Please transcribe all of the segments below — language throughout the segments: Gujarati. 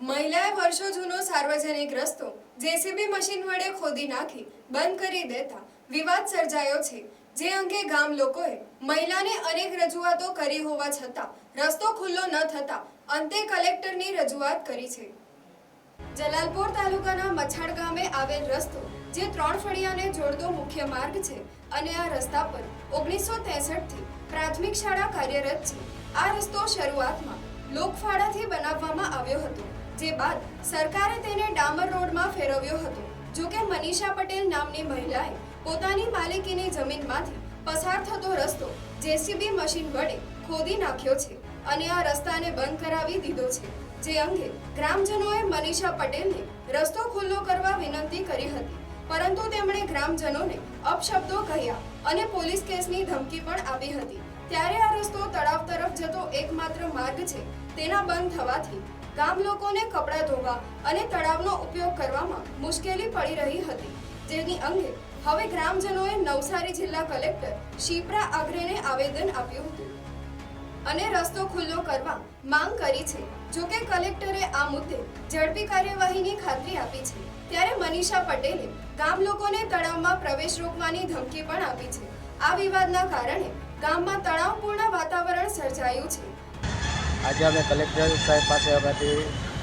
મહિલાએ વર્ષો જૂનો સાર્વજનિક રસ્તો જેસીબી મશીન વડે ખોદી નાખી, બંધ કરી દેતા વિવાદ સર્જાયો છે. જે અંગે ગામ લોકોએ મહિલાને અનેક રજૂઆતો કરી હોવા છતાં રસ્તો ખુલ્લો ન થતા અંતે કલેક્ટરની રજૂઆત કરી છે. જલાલપોર તાલુકાના મછાડ ગામે આવેલ રસ્તો જે ત્રણ ફળિયાને જોડતો મુખ્ય માર્ગ છે અને આ રસ્તા પર ઓગણીસો થી પ્રાથમિક શાળા કાર્યરત છે. આ રસ્તો શરૂઆતમાં લોકફાળાથી બનાવવામાં આવ્યો હતો. જે બાદ સરકારે તેને ડામર રોડમાં ફેરવ્યો હતો. જો કે મનીષા પટેલ નામની મહિલાએ પોતાની માલિકીની જમીનમાંથી પસાર થતો રસ્તો જેસીબી મશીન વડે ખોદી નાખ્યો છે અને આ રસ્તાને બંધ કરાવી દીધો છે. જે અંગે ગ્રામજનોએ મનીષા પટેલને રસ્તો ખુલ્લો કરવા વિનંતી કરી હતી. પરંતુ તેમણે ગ્રામજનોને અપશબ્દો કહ્યા અને પોલીસ કેસની ધમકી પણ આપી હતી. ત્યારે આ રસ્તો તળાવ તરફ જતો એકમાત્ર માર્ગ છે તેના બંધ થવાથી ગામ લોકોને કપડાં ધોવા અને તળાવનો ઉપયોગ કરવામાં મુશ્કેલી પડી રહી હતી. જેની અંગે હવે ગ્રામજનોએ નવસારી જિલ્લા કલેક્ટર શિપ્રા આગ્રેને આવેદન આપ્યું હતું. અને રસ્તો ખુલ્લો કરવા માંગ કરી છે. જો કે કલેક્ટરે આ મુદ્દે ઝડપી કાર્યવાહીની ખાતરી આપી છે. ત્યારે મનીષા પટેલે ગામ લોકોને તળાવમાં પ્રવેશ રોકવાની ધમકી પણ આપી છે. આ વિવાદના કારણે ગામમાં તણાવપૂર્ણ વાતાવરણ સર્જાયું છે. આજે અમે કલેક્ટર સાહેબ પાસે બાબતે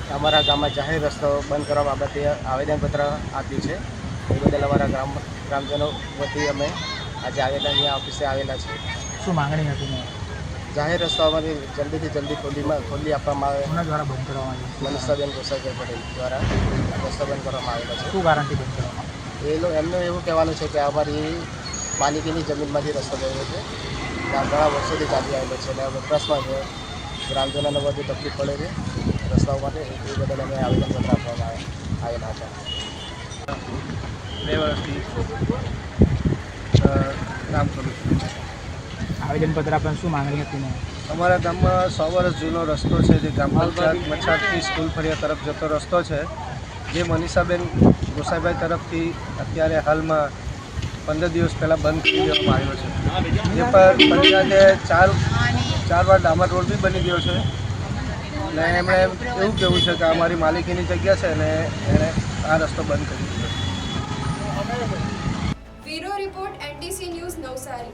અમારા ગામમાં જાહેર રસ્તો બંધ કરવા બાબતે આવેદનપત્ર આપ્યું છે. એ બદલ અમારા ગ્રામ ગ્રામજનો વતી અમે આજે આવેદન અહીંયા ઓફિસે આવેલા છે શું માંગણી હતી જાહેર રસ્તો અમારી જલ્દીથી જલ્દી ખોલીમાં ખોલી આપવામાં આવે. એના દ્વારા બંધ કરવામાં આવી મનીષાબેન ગોસાઈભાઈ પટેલ દ્વારા રસ્તો બંધ કરવામાં આવેલો છે. શું ગારંટી બંધ કરવામાં એ લોકો એમનું એવું કહેવાનું છે કે અમારી માલિકીની જમીનમાંથી રસ્તો ગયો છે. ઘણા વર્ષોથી ચાલી આવેલો છે અને વપરાશમાં છે. ગ્રામજનોને વધુ તકલીફ પડે છે. રસ્તાઓ માટે એ બદલ અમે આવેદનપત્ર આપવામાં આવેલા હતા બે વર્ષથી કામ કરું છું આવેદનપત્ર આપવાની શું માંગણી હતી અમારા ગામમાં સો વર્ષ જૂનો રસ્તો છે જે ગ્રામ પંચાયત મછાડથી સ્કૂલ ફળિયા તરફ જતો રસ્તો છે. જે મનીષાબેન ગોસાઈભાઈ તરફથી અત્યારે હાલમાં પંદર દિવસ પહેલાં બંધ કરી દેવામાં આવ્યો છે. જે પર પંચાયતે ચાર ચાર વાર ડામર રોડ બી બની ગયો છે. ને એમણે એવું કહેવું છે કે અમારી માલિકીની જગ્યા છે ને એણે આ રસ્તો બંધ કરી દીધો bureau report NTC news Navsari.